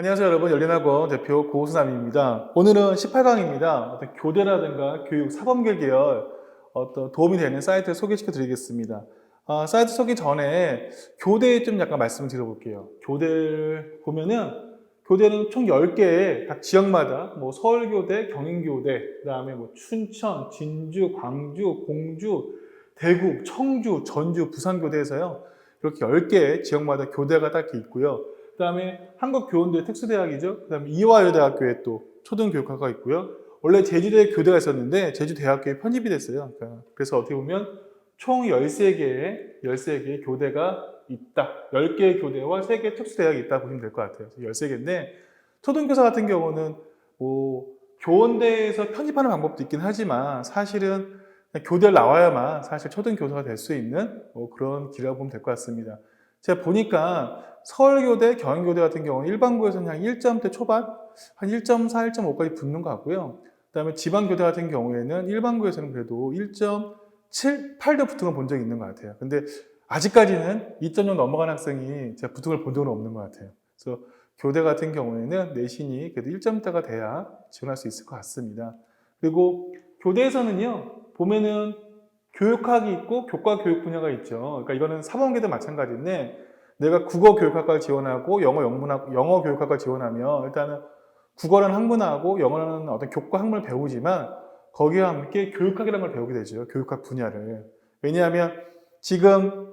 안녕하세요 여러분 열린학원 대표 고수남입니다. 오늘은 18강입니다. 어떤 교대라든가 교육, 사범계 계열 어떤 도움이 되는 사이트를 소개시켜 드리겠습니다. 아, 사이트 소개 전에 교대에 좀 약간 말씀을 드려볼게요. 교대를 보면은 교대는 총 10개의 각 지역마다 뭐 서울교대, 경인교대, 그 다음에 뭐 춘천, 진주, 광주, 공주, 대구, 청주, 전주, 부산교대에서요. 이렇게 10개의 지역마다 교대가 딱 있고요. 그 다음에 한국 교원대 특수대학이죠. 그 다음에 이화여대학교에 또 초등교육과가 있고요. 원래 제주대에 교대가 있었는데 제주대학교에 편입이 됐어요. 그러니까 그래서 어떻게 보면 총 13개의, 13개의 교대가 있다. 10개의 교대와 3개의 특수대학이 있다 보시면 될 것 같아요. 13개인데 초등교사 같은 경우는 뭐 교원대에서 편입하는 방법도 있긴 하지만 사실은 교대를 나와야만 사실 초등교사가 될 수 있는 뭐 그런 길이라고 보면 될 것 같습니다. 제가 보니까 서울교대, 경인교대 같은 경우는 일반고에서는 한 1점대 초반, 한 1.4, 1.5까지 붙는 것 같고요. 그 다음에 지방교대 같은 경우에는 일반고에서는 그래도 1.7, 8도 붙은 걸 본 적이 있는 것 같아요. 근데 아직까지는 2.0 넘어간 학생이 제가 붙은 걸 본 적은 없는 것 같아요. 그래서 교대 같은 경우에는 내신이 그래도 1점대가 돼야 지원할 수 있을 것 같습니다. 그리고 교대에서는요, 보면은 교육학이 있고 교과 교육 분야가 있죠. 그러니까 이거는 사범계도 마찬가지인데 내가 국어 교육학과를 지원하고 영어 영문학 영어 교육학과를 지원하면 일단은 국어라는 학문하고 영어라는 어떤 교과 학문을 배우지만 거기와 함께 교육학이라는 걸 배우게 되죠. 교육학 분야를. 왜냐하면 지금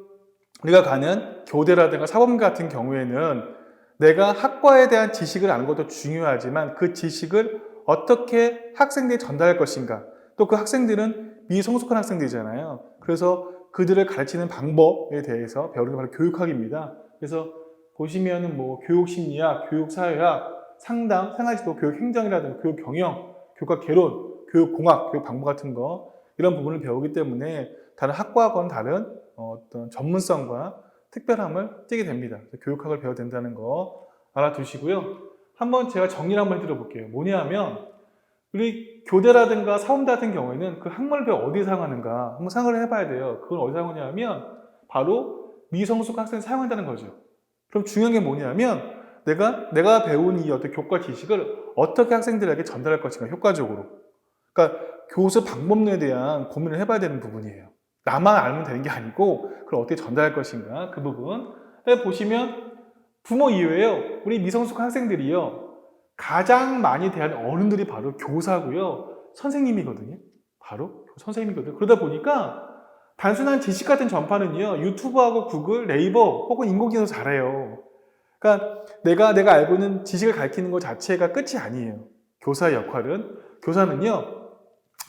우리가 가는 교대라든가 사범 같은 경우에는 내가 학과에 대한 지식을 아는 것도 중요하지만 그 지식을 어떻게 학생들에 전달할 것인가 또 그 학생들은 미성숙한 학생들이잖아요. 그래서 그들을 가르치는 방법에 대해서 배우는 게 바로 교육학입니다. 그래서 보시면은 뭐 교육심리학, 교육사회학, 상담, 생활지도, 교육행정이라든가 교육경영, 교과 개론, 교육공학, 교육방법 같은 거 이런 부분을 배우기 때문에 다른 학과하고는 다른 어떤 전문성과 특별함을 띠게 됩니다. 교육학을 배워야 된다는 거 알아두시고요. 한번 제가 정리를 한번 해드려 볼게요. 뭐냐 하면 우리 교대라든가 사범대 같은 경우에는 그 학문을 어디 사용하는가 한번 생각을 해봐야 돼요. 그건 어디 사용하냐 하면 바로 미성숙 학생이 사용한다는 거죠. 그럼 중요한 게 뭐냐면 내가 내가 배운 이 어떤 교과 지식을 어떻게 학생들에게 전달할 것인가 효과적으로. 그러니까 교수 방법론에 대한 고민을 해봐야 되는 부분이에요. 나만 알면 되는 게 아니고 그걸 어떻게 전달할 것인가 그 부분. 보시면 부모 이외에요. 우리 미성숙 학생들이요. 가장 많이 대하는 어른들이 바로 교사고요. 선생님이거든요. 바로 선생님이거든요. 그러다 보니까 단순한 지식 같은 전파는요. 유튜브하고 구글, 네이버 혹은 인공지능도 잘해요. 그러니까 내가 내가 알고 있는 지식을 가르치는 것 자체가 끝이 아니에요. 교사의 역할은 교사는요.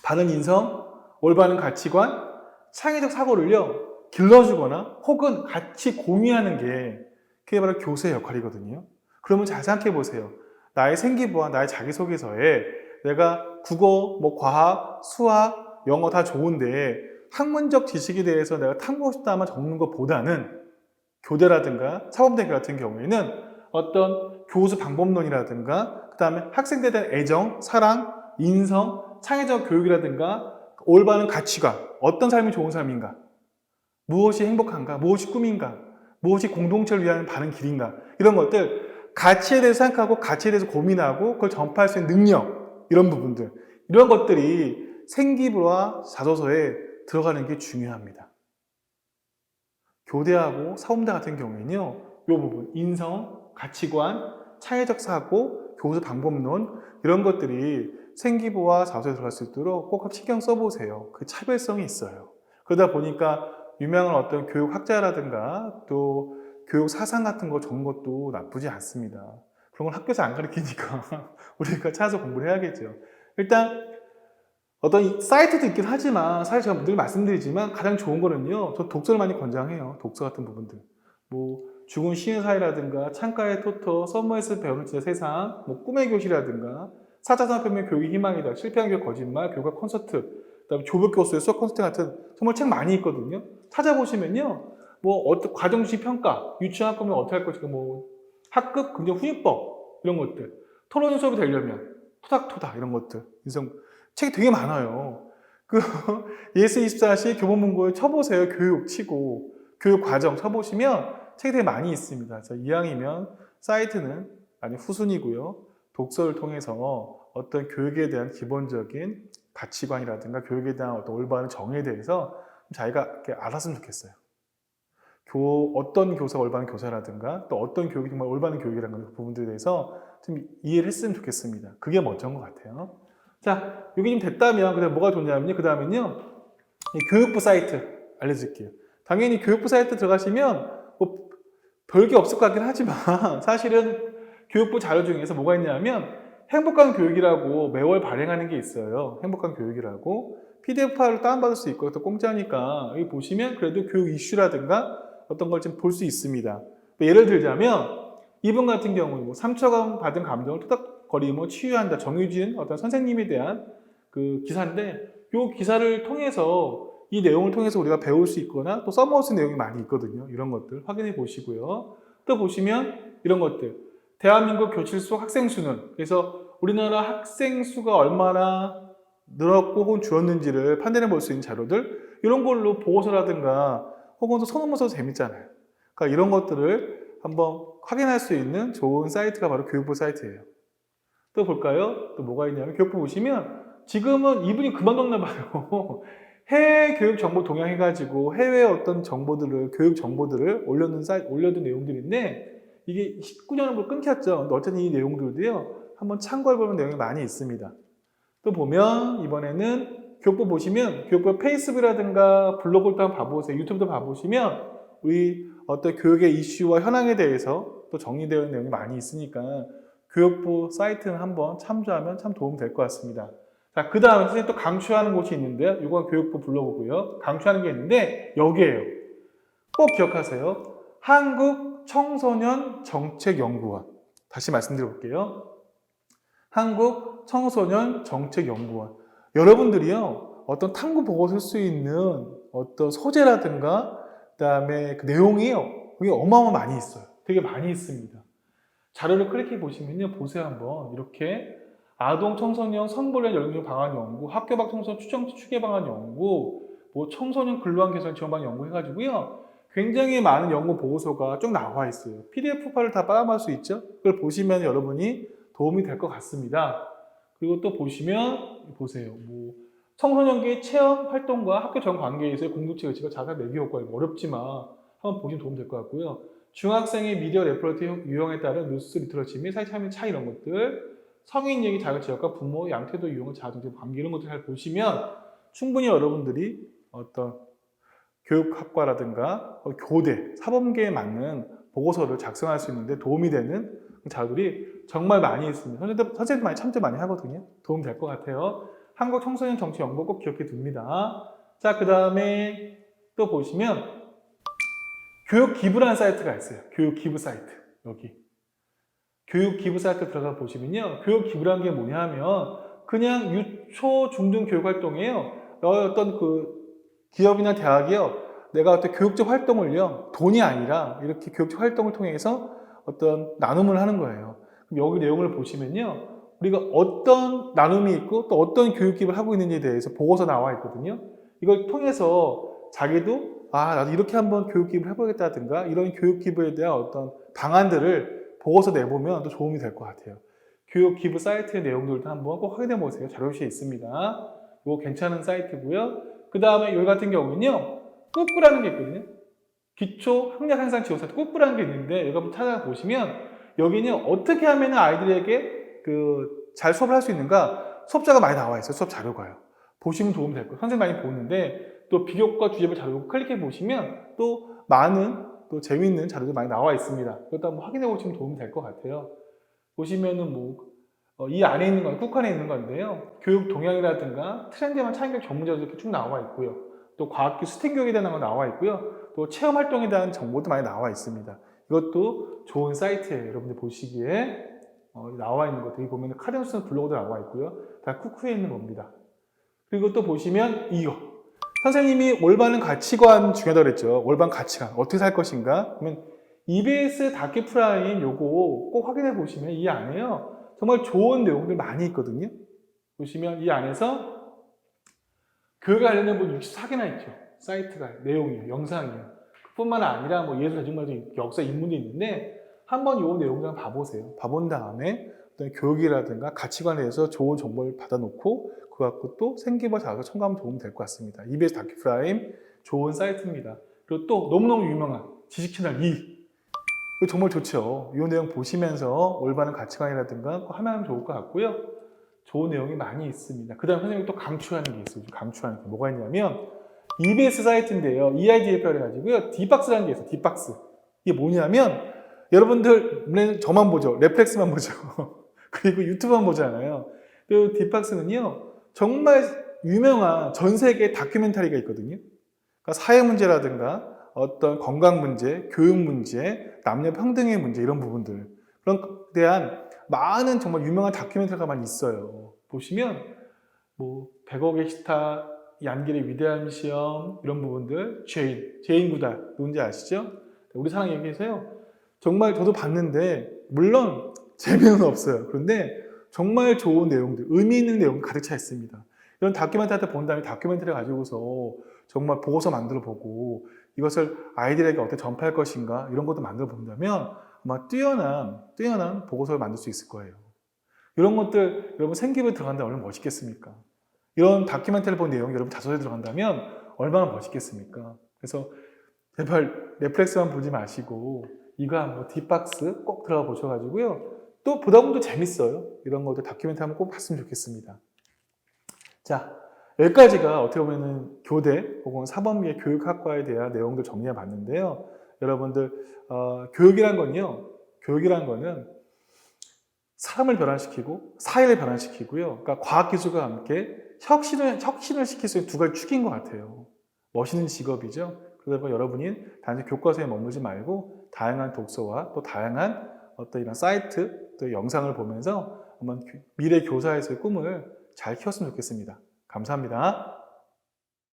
바른 인성, 올바른 가치관, 창의적 사고를요. 길러주거나 혹은 같이 공유하는 게 그게 바로 교사의 역할이거든요. 그러면 잘 생각해 보세요. 나의 생기부와 나의 자기소개서에 내가 국어, 뭐 과학, 수학, 영어 다 좋은데 학문적 지식에 대해서 내가 탐구하고 싶다만 적는 것보다는 교대라든가 사범대교 같은 경우에는 어떤 교수 방법론이라든가 그 다음에 학생들에 대한 애정, 사랑, 인성, 창의적 교육이라든가 올바른 가치관, 어떤 삶이 좋은 삶인가, 무엇이 행복한가, 무엇이 꿈인가, 무엇이 공동체를 위한 바른 길인가 이런 것들 가치에 대해서 생각하고 가치에 대해서 고민하고 그걸 전파할 수 있는 능력 이런 부분들 이런 것들이 생기부와 자소서에 들어가는 게 중요합니다. 교대하고 사범대 같은 경우에는요. 이 부분 인성, 가치관, 창의적 사고, 교수 방법론 이런 것들이 생기부와 자소서에 들어갈 수 있도록 꼭 신경 써보세요. 그 차별성이 있어요. 그러다 보니까 유명한 어떤 교육학자라든가 또 교육 사상 같은 거 적은 것도 나쁘지 않습니다. 그런 걸 학교에서 안 가르치니까 우리가 찾아서 공부를 해야겠죠. 일단 어떤 사이트도 있긴 하지만 사실 제가 늘 말씀드리지만 가장 좋은 거는요. 저 독서를 많이 권장해요. 독서 같은 부분들. 뭐 죽은 시의 사회라든가 창가의 토토, 썸머에서 배우는 진짜 세상, 뭐 꿈의 교실이라든가 사자산업혁명 교육이 희망이다, 실패한 교육 거짓말, 교과 콘서트, 그다음에 조별 교수의 수업 콘서트 같은 정말 책 많이 있거든요. 찾아보시면요. 뭐 어떤 과정시 평가, 유치원 학급은 어떻게 할 것인가, 뭐 학급 긍정 훈육법 이런 것들, 토론 수업이 되려면 토닥토닥 이런 것들, 인성 책이 되게 많아요. 그 예스 24시 교보문고에 쳐보세요. 교육 치고 교육 과정 쳐보시면 책이 되게 많이 있습니다. 자, 이왕이면 사이트는 아니 후순위고요. 독서를 통해서 어떤 교육에 대한 기본적인 가치관이라든가 교육에 대한 어떤 올바른 정의에 대해서 좀 자기가 알았으면 좋겠어요. 교, 어떤 교사가 올바른 교사라든가 또 어떤 교육이 정말 올바른 교육이라는 그 부분들에 대해서 좀 이해를 했으면 좋겠습니다. 그게 멋진 것 같아요. 자, 여기 좀 됐다면 그다음 뭐가 좋냐면요. 그 다음엔요. 교육부 사이트 알려드릴게요. 당연히 교육부 사이트 들어가시면 뭐 별게 없을 것 같긴 하지만 사실은 교육부 자료 중에서 뭐가 있냐면 행복한 교육이라고 매월 발행하는 게 있어요. 행복한 교육이라고 PDF 파일을 다운받을 수 있고 또 공짜니까 여기 보시면 그래도 교육 이슈라든가 어떤 걸좀볼수 있습니다. 뭐 예를 들자면 이분 같은 경우 뭐 3초간 받은 감정을 토닥거리며 치유한다. 정유진 어떤 선생님에 대한 그 기사인데 이 기사를 통해서 이 내용을 통해서 우리가 배울 수 있거나 또 써먹을 수 내용이 많이 있거든요. 이런 것들 확인해 보시고요. 또 보시면 이런 것들. 대한민국 교실 속 학생 수는 그래서 우리나라 학생 수가 얼마나 늘었고 혹은 줄었는지를 판단해 볼 수 있는 자료들 이런 걸로 보고서라든가 혹은 또 소논문 써도 재밌잖아요. 그러니까 이런 것들을 한번 확인할 수 있는 좋은 사이트가 바로 교육부 사이트예요. 또 볼까요? 또 뭐가 있냐면 교육부 보시면 지금은 이분이 그만뒀나 봐요. 해외 교육 정보 동향해가지고 해외 어떤 정보들을 교육 정보들을 올려놓은 사이 올려둔 내용들인데 이게 19년으로 끊겼죠. 근데 어쨌든 이 내용들도요 한번 참고해 보는 내용이 많이 있습니다. 또 보면 이번에는 교육부 보시면 교육부 페이스북이라든가 블로그를 또 한번 봐보세요. 유튜브도 봐보시면 우리 어떤 교육의 이슈와 현황에 대해서 또 정리되어 있는 내용이 많이 있으니까 교육부 사이트는 한번 참조하면 참 도움이 될것 같습니다. 자, 그 다음에 선생님 또 강추하는 곳이 있는데요. 이건 교육부 블로그고요. 강추하는 게 있는데 여기에요. 꼭 기억하세요. 한국 청소년 정책연구원. 다시 말씀드려 볼게요. 한국 청소년 정책연구원. 여러분들이요, 어떤 탐구 보고 쓸수 있는 어떤 소재라든가, 그 다음에 그 내용이요, 그게 어마어마 많이 있어요. 되게 많이 있습니다. 자료를 클릭해 보시면요, 보세요 한번. 이렇게 아동 청소년 선불련 연령 방안 연구, 학교 밖 청소년 추정 추계 방안 연구, 뭐 청소년 근로환 개선 지원 방안 연구 해가지고요. 굉장히 많은 연구 보고서가 쭉 나와 있어요. PDF 파일을 다 빨아먹을 수 있죠? 그걸 보시면 여러분이 도움이 될 것 같습니다. 그리고 또 보시면 보세요. 뭐 청소년기 체험 활동과 학교 전 관계에서의 공동체 의식과 자살 매기 효과 이거 어렵지만 한번 보시면 도움 될 것 같고요. 중학생의 미디어 레퍼런트 유형에 따른 뉴스 리터러치 및 사회 참여 차 이런 것들 성인 얘기 자극 지역과 부모 양태도 유형을 자동적 관계 이런 것들 잘 보시면 충분히 여러분들이 어떤 교육학과라든가 어, 교대, 사범계에 맞는 보고서를 작성할 수 있는데 도움이 되는 자료들이 정말 많이 있습니다. 선생님들, 선생님들 많이 참조 많이 하거든요. 도움 될 것 같아요. 한국 청소년 정치 연구 꼭 기억해 둡니다. 자, 그 다음에 또 보시면 교육 기부라는 사이트가 있어요. 교육 기부 사이트. 여기. 교육 기부 사이트 들어가 보시면요. 교육 기부라는 게 뭐냐 하면 그냥 유초 중등 교육 활동이에요. 어떤 그 기업이나 대학이요. 내가 어떤 교육적 활동을요. 돈이 아니라 이렇게 교육적 활동을 통해서 어떤 나눔을 하는 거예요. 그럼 여기 내용을 보시면요. 우리가 어떤 나눔이 있고 또 어떤 교육 기부를 하고 있는지에 대해서 보고서 나와 있거든요. 이걸 통해서 자기도 아, 나도 이렇게 한번 교육 기부를 해보겠다든가 이런 교육 기부에 대한 어떤 방안들을 보고서 내보면 또 도움이 될 것 같아요. 교육 기부 사이트의 내용들도 한번 꼭 확인해 보세요. 자료실에 있습니다. 이거 괜찮은 사이트고요. 그 다음에 여기 같은 경우는요. 꾸꾸라는 게 있거든요. 기초 학력 향상 지원 사이트 꾸꾸라는 게 있는데 한번 찾아보시면 여기는 어떻게 하면 아이들에게 그 잘 수업을 할 수 있는가 수업자가 많이 나와 있어요. 수업 자료가요. 보시면 도움이 될 거예요. 선생님 많이 보는데 또 비교과 주제별 자료 클릭해 보시면 또 많은 또 재미있는 자료도 많이 나와 있습니다. 그것도 한번 확인해 보시면 도움이 될 것 같아요. 보시면은 뭐, 어, 이 안에 있는 건, 쿡 안에 있는 건데요. 교육 동향이라든가 트렌드만 차인교육 전문자도 이렇게 쭉 나와 있고요. 또 과학기 스템 교육에 대한 거 나와 있고요. 또 체험 활동에 대한 정보도 많이 나와 있습니다. 이것도 좋은 사이트예요. 여러분들 보시기에 어, 나와 있는 것들. 여기 보면 카덴스 블로그도 나와 있고요. 다 쿠쿠에 있는 겁니다. 그리고 또 보시면 이거. 선생님이 올바른 가치관 중요하다고 그랬죠. 올바른 가치관. 어떻게 살 것인가? 그러면 EBS 다큐 프라임 요거 꼭 확인해 보시면 이 안에요. 정말 좋은 내용들 많이 있거든요. 보시면 이 안에서 교육에 관련된 뭐 64개나 있죠. 사이트가 내용이에요. 영상이에요. 뿐만 아니라 뭐 예술 대중문화도 역사 인문도 있는데 한번 이 내용을 봐보세요. 봐본 다음에 어떤 교육이라든가 가치관에 대해서 좋은 정보를 받아놓고 그 갖고 또 생기부 자극을 첨가하면 도움이 될것 같습니다. EBS 다큐프라임 좋은 사이트입니다. 그리고 또 너무너무 유명한 지식채널 2. 이거 정말 좋죠. 이 내용 보시면서 올바른 가치관이라든가 꼭 하면 좋을 것 같고요. 좋은 내용이 많이 있습니다. 그 다음 선생님이 또 강추하는 게 있어요. 강추하는 게 뭐가 있냐면 EBS 사이트인데요. E EIDFR 해가지고요. D박스라는 게 있어요. D박스. 이게 뭐냐면 여러분들 저만 보죠. reflex만 보죠. 그리고 유튜브만 보잖아요. 그 D박스는요. 정말 유명한 전 세계 다큐멘터리가 있거든요. 그러니까 사회 문제라든가 어떤 건강 문제, 교육 문제, 남녀 평등의 문제 이런 부분들 그런 대한 많은 정말 유명한 다큐멘터리가 많이 있어요. 보시면 뭐 100억의 스타, 얀길의 위대한 시험 이런 부분들, 제인, 제인 구달 누군지 아시죠? 우리 사랑 얘기해서요. 정말 저도 봤는데 물론 재미는 없어요. 그런데 정말 좋은 내용들, 의미 있는 내용 가득 차 있습니다. 이런 다큐멘터리 본 다음에 다큐멘터리 가지고서 정말 보고서 만들어 보고 이것을 아이들에게 어떻게 전파할 것인가 이런 것도 만들어 본다면 아마 뛰어난 뛰어난 보고서를 만들 수 있을 거예요. 이런 것들 여러분 생기부에 들어간다면 얼마나 멋있겠습니까? 이런 다큐멘터리 본 내용이 여러분 자소서에 들어간다면 얼마나 멋있겠습니까? 그래서 제발 넷플릭스만 보지 마시고 이거 한번 딥박스 꼭 들어가 보셔가지고요. 또 보다 보면 또 재밌어요. 이런 것들 다큐멘터리 한번 꼭 봤으면 좋겠습니다. 자, 여기까지가 어떻게 보면은 교대 혹은 사범계 교육학과에 대한 내용들 정리해 봤는데요. 여러분들 어, 교육이란 건요. 교육이란 거는 사람을 변화시키고 사회를 변화시키고요. 그러니까 과학 기술과 함께 혁신을 혁신을 시킬 수 있는 두 가지 축인 것 같아요. 멋있는 직업이죠. 그래서 여러분이 단지 교과서에 머물지 말고 다양한 독서와 또 다양한 어떤 이런 사이트 또 영상을 보면서 한번 미래 교사에서의 꿈을 잘 키웠으면 좋겠습니다. 감사합니다.